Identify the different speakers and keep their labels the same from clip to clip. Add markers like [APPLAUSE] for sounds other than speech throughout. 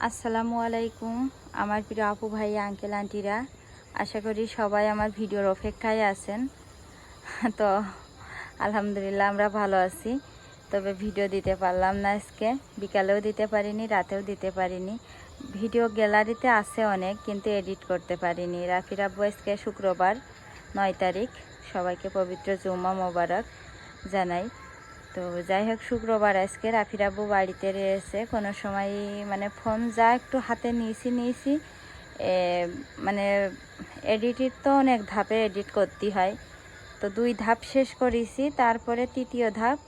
Speaker 1: আসসালামু আলাইকুম, আমার প্রিয় আপু ভাই, আঙ্কেল, আন্টিরা। আশা করি সবাই আমার ভিডিওর অপেক্ষায় আছেন। [LAUGHS] তো, আলহামদুলিল্লাহ আমরা ভালো আছি। তবে ভিডিও দিতে পারলাম না আজকে। বিকালেও দিতে পারিনি, রাতেও দিতে পারিনি। ভিডিও গ্যালারিতে আছে অনেক, কিন্তু এডিট করতে পারিনি। রাফির আব্বু আজকে শুক্রবার, নয় তারিখ। সবাইকে পবিত্র জুম্মা মোবারক জানাই। তো যাই হোক শুক্রবার আজকে রাফির বাড়িতে রয়েছে। কোনো সময় মানে ফোন যা একটু হাতে নিয়েছি নিয়েছি মানে এডিটের তো অনেক ধাপে এডিট করতে হয়। তো দুই ধাপ শেষ করেছি, তারপরে তৃতীয় ধাপ,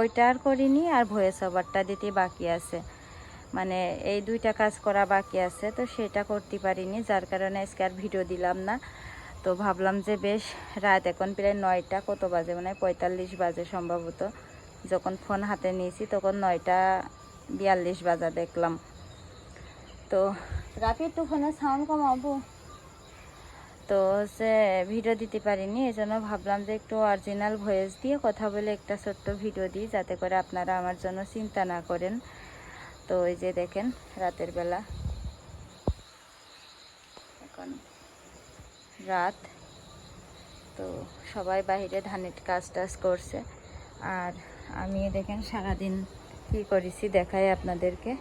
Speaker 1: ওইটা আর করিনি আর ভয়েস ওভারটা দিতে বাকি আছে। মানে এই দুইটা কাজ করা বাকি আছে, তো সেটা করতে পারিনি, যার কারণে আজকে আর ভিডিও দিলাম না। তো ভাবলাম যে বেশ, রাত এখন প্রায় নয়টা, কত বাজে? মানে পঁয়তাল্লিশ বাজে সম্ভবত। যখন ফোন হাতে নিয়েছি, তখন নয়টা বিয়াল্লিশ বাজা দেখলাম। তো রাফি, একটু ফোনে সাউন্ড কমাবো? তো হচ্ছে ভিডিও দিতে পারিনি এই জন্য ভাবলাম যে একটু অরিজিনাল ভয়েস দিয়ে কথা বলে একটা ছোট্ট ভিডিও দিই, যাতে করে আপনারা আমার জন্য চিন্তা না করেন। তো এই যে দেখেন, রাতের বেলা। এখন রাত। তো সবাই বাইরে ধানের কাজ টাজ করছে। আর আমি দেখেন সারাদিন কি করেছি দেখাই আপনাদেরকে।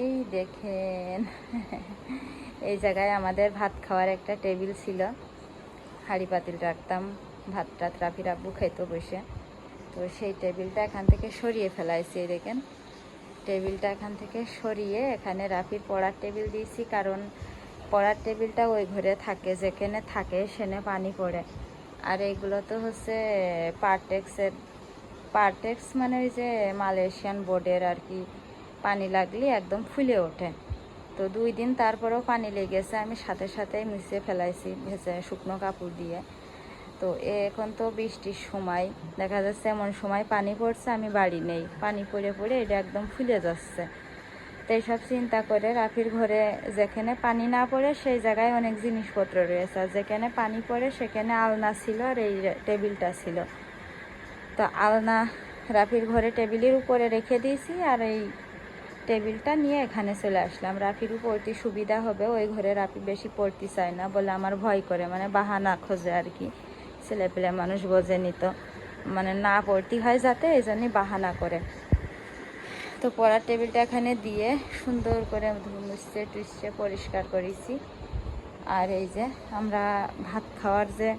Speaker 1: এই দেখেন, এই জায়গায় আমাদের ভাত খাওয়ার একটা টেবিল ছিল। হাঁড়ি পাতিল রাখতাম, ভাত টাত রাফির আব্বু খাইতো বসে। তো সেই টেবিলটা এখান থেকে সরিয়ে ফেলাইছি দেখেন। টেবিলটা এখান থেকে সরিয়ে এখানে রাফির পড়ার টেবিল দিয়েছি, কারণ পড়ার টেবিলটা ওই ঘরে থাকে, যেখানে থাকে সেনে পানি পড়ে। আর এইগুলো তো হচ্ছে পার্টেক্সের পার্টেক্স মানে ওই যে মালয়েশিয়ান বোর্ডের আর কি পানি লাগলে একদম ফুলে ওঠে। তো দুই দিন তারপরেও পানি লেগেছে, আমি সাথে সাথে মুছে ফেলাইছি ভেজে শুকনো কাপড় দিয়ে। তো এখন তো বৃষ্টির সময়, দেখা যাচ্ছে এমন সময় পানি পড়ছে, আমি বাড়ি নেই। পানি পড়ে পড়ে এটা একদম ফুলে যাচ্ছে। তো এইসব চিন্তা করে রাফির ঘরে যেখানে পানি না পড়ে সেই জায়গায় অনেক জিনিসপত্র রয়েছে। আর যেখানে পানি পড়ে সেখানে আলনা ছিল আর এই টেবিলটা ছিল। তো আলনা রাফির ঘরে টেবিলের উপরে রেখে দিয়েছি আর এই টেবিলটা নিয়ে এখানে চলে আসলাম। রাফির পড়তে সুবিধা হবে, ওই ঘরে রাফি বেশি পড়তে চায় না বলে আমার ভয় করে মানে বাহানা খোঁজে আর কি। ছেলেপেলে মানুষ বোঝেনি তো মানে না পড়তে হয় যাতে এই জন্যই বাহানা করে। তো পড়ার টেবিলটা এখানে দিয়ে সুন্দর করে মুছতে টুসতে পরিষ্কার করেছি। আর এই যে আমরা ভাত খাওয়ার যে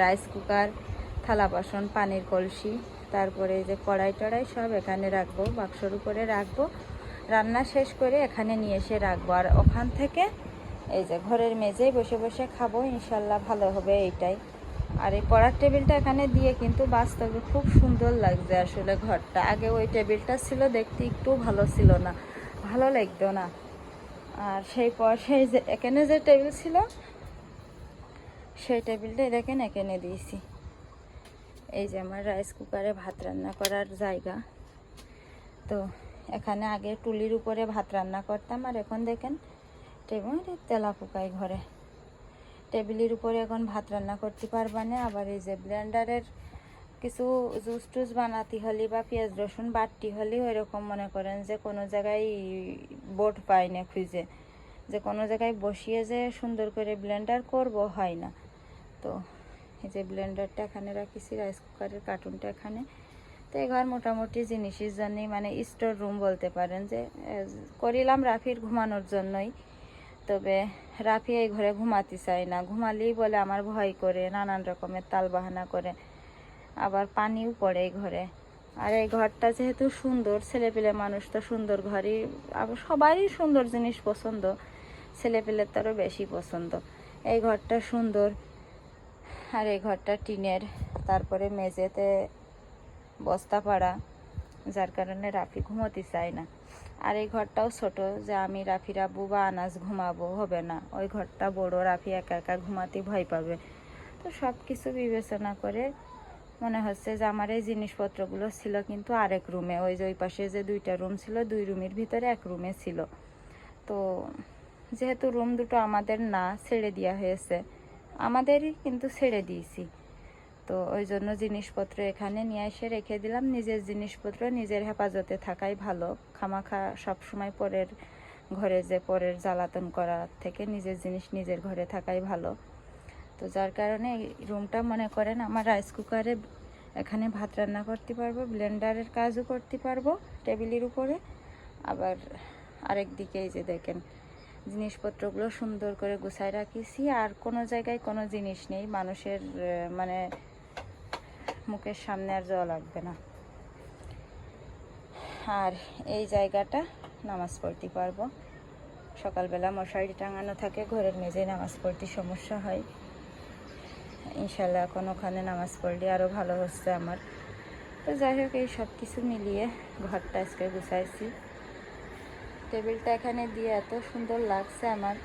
Speaker 1: রাইস কুকার থালা বাসন, পানির কলসি, তারপরে যে কড়াই টড়াই সব এখানে রাখব, বাক্সর উপরে রাখব। রান্না শেষ করে এখানে নিয়ে এসে রাখব। আর ওখান থেকে এই যে ঘরের মেঝেই বসে বসে খাব, ইনশাল্লাহ ভালো হবে এইটাই। আর এই পড়ার টেবিলটা এখানে দিয়ে কিন্তু বাস্তবে খুব সুন্দর লাগছে আসলে ঘরটা। আগে ওই টেবিলটা ছিল, দেখতে একটু ভালো ছিল না। ভালো লাগতো না। আর সেই পর সেই যে এখানে যে টেবিল ছিল, সেই টেবিলটাই দেখেন এখানে দিয়েছি। এই যে আমার রাইস কুকারে ভাত রান্না করার জায়গা। তো এখানে আগে টুলির উপরে ভাত রান্না করতাম, আর এখন দেখেন টেবিল তেলা পোকাই ঘরে। টেবিলের উপরে এখন ভাত রান্না করতে পারবা না, আবার এই যে ব্লেন্ডারের কিছু জুস টুস বানাতে হলে বা পেঁয়াজ, রসুন বাটতে হলে ওইরকম মনে করেন যে কোনো জায়গায় বোট পাই না খুঁজে। যে কোনো জায়গায় বসিয়ে যে সুন্দর করে ব্লেন্ডার করব হয় না। তো এই যে ব্লেন্ডারটা এখানে রাখিছি রাইস কুকারের কার্টুনটা এখানে। তো এই ঘর মোটামুটি জিনিসের জন্যই মানে স্টোর রুম বলতে পারেন যে করিলাম রাফির ঘুমানোর জন্যই। তবে রাফি এই ঘরে ঘুমাতে চায় না। ঘুমালেই বলে আমার ভয় করে, নানান রকমের তাল বাহানা করে। আবার পানিও পড়ে এই ঘরে। আর এই ঘরটা যেহেতু সুন্দর, ছেলেপেলে মানুষ তো সুন্দর ঘরই আবার সবারই সুন্দর জিনিস পছন্দ। ছেলেপেলের তো আরও বেশি পছন্দ। এই ঘরটা সুন্দর আর এই ঘরটা টিনের। তারপরে মেঝেতে বস্তা পাড়া, যার কারণে রাফি ঘুমোতে চায় না। আর এই ঘরটাও ছোট, যে আমি রাফির আব্বু বা আনাজ ঘুমাবো, হবে না। ওই ঘরটা বড়, রাফি একা একা ঘুমাতে ভয় পাবে। তো সব কিছু বিবেচনা করে মনে হচ্ছে যে আমার এই জিনিসপত্রগুলো ছিল কিন্তু আরেক রুমে। ওই যে ওই পাশে যে দুইটা রুম ছিল, দুই রুমের ভিতরে এক রুমে ছিল। তো যেহেতু রুম দুটো আমাদের না, ছেড়ে দেওয়া হয়েছে আমাদেরই কিন্তু ছেড়ে দিয়েছি। তো ওই জন্য জিনিসপত্র এখানে নিয়ে এসে রেখে দিলাম। নিজের জিনিসপত্র নিজের হেফাজতে থাকাই ভালো। খামাখা সবসময় পরের ঘরে যে পরের জ্বালাতন করা থেকে নিজের জিনিস নিজের ঘরে থাকাই ভালো। তো যার কারণে রুমটা মনে করেন আমার রাইস কুকারে এখানে ভাত রান্না করতে পারব, ব্লেন্ডারের কাজও করতে পারব টেবিলের উপরে। আবার আরেক দিকে এই যে দেখেন জিনিসপত্রগুলো সুন্দর করে গুছায় রাখিছি। আর কোনো জায়গায় কোনো জিনিস নেই, মানুষের মানে মুখের সামনে আর যাওয়া লাগবে না। আর এই জায়গাটা নামাজ পড়তে পারব। সকালবেলা মশারি টাঙানো থাকে, ঘরের মেঝে নামাজ পড়তে সমস্যা হয়। ইনশাল্লাহ এখন ওখানে নামাজ পড়লে আরও ভালো হচ্ছে আমার। তো যাই হোক, এই সব কিছু মিলিয়ে ঘরটা আজকে গুছাইছি। টেবিলটা এখানে দিয়ে এত সুন্দর লাগছে আমার।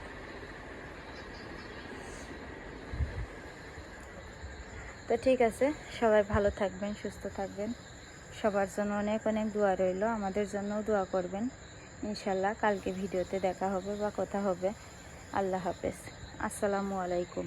Speaker 1: তো ঠিক আছে, সবাই ভালো থাকবেন, সুস্থ থাকবেন। সবার জন্য অনেক অনেক দোয়া রইল, আমাদের জন্যও দোয়া করবেন। ইনশাল্লাহ কালকে ভিডিওতে দেখা হবে বা কথা হবে। আল্লাহ হাফেজ। আসসালামু আলাইকুম।